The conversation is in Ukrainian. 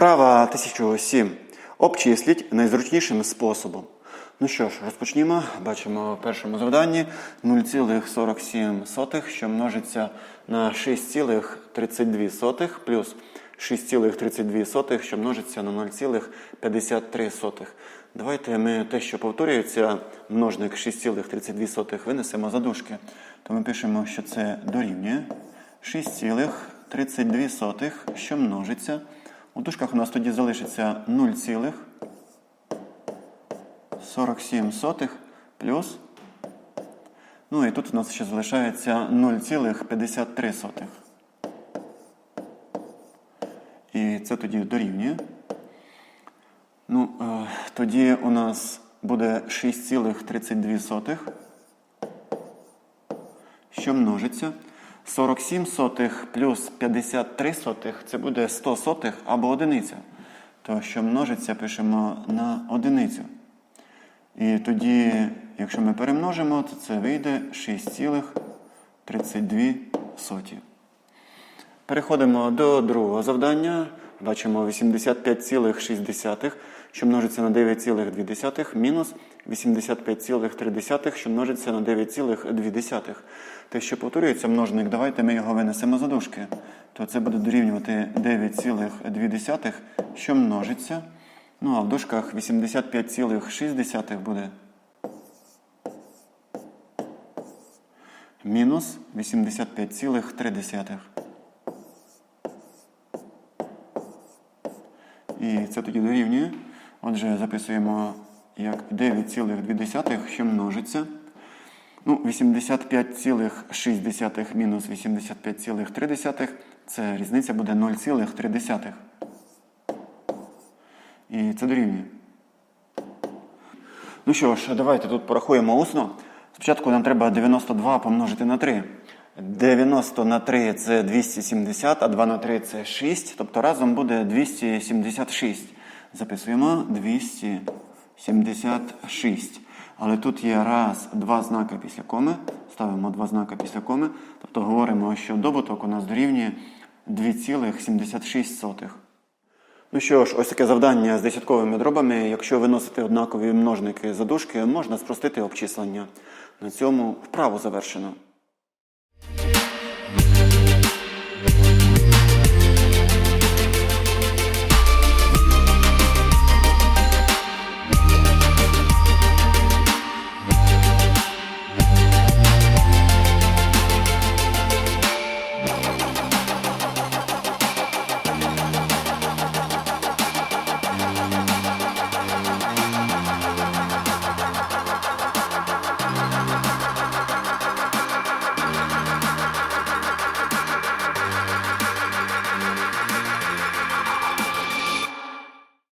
Вправа 1007. Обчисліть найзручнішим способом. Ну що ж, розпочнімо. Бачимо в першому завданні 0,47, що множиться на 6,32 плюс 6,32, що множиться на 0,53. Давайте ми те, що повторюється, множник 6,32 винесемо за дужки. То ми пишемо, що це дорівнює 6,32, що множиться. У дужках у нас тоді залишиться 0,47 плюс. Ну і тут у нас ще залишається 0,53. І це тоді дорівнює. Ну, е, тоді у нас буде 6,32, що множиться. 47 сотих плюс 53 сотих це буде 100 сотих або одиниця. То, що множиться, пишемо на одиницю. І тоді, якщо ми перемножимо, то це вийде 6,32 соті. Переходимо до другого завдання. Бачимо 85,6, що множиться на 9,2, мінус 85,3, що множиться на 9,2. Те, що повторюється множник, давайте ми його винесемо за дужки. То це буде дорівнювати 9,2, що множиться. Ну а в дужках 85,6 буде. Мінус 85,3. І це тоді дорівнює. Отже, записуємо як 9,2, що множиться. Ну, 85,6 мінус 85,3 це різниця буде 0,3. І це дорівнює. Ну що ж, давайте тут порахуємо усно. Спочатку нам треба 92 помножити на 3. 90 на 3 це 270, а 2 на 3 це 6. Тобто разом буде 276. Записуємо 276. Але тут є раз, два знаки після коми. Ставимо два знаки після коми. Тобто говоримо, що добуток у нас дорівнює 2,76. Ну що ж, ось таке завдання з десятковими дробами. Якщо виносити однакові множники за дужки, можна спростити обчислення. На цьому вправу завершено.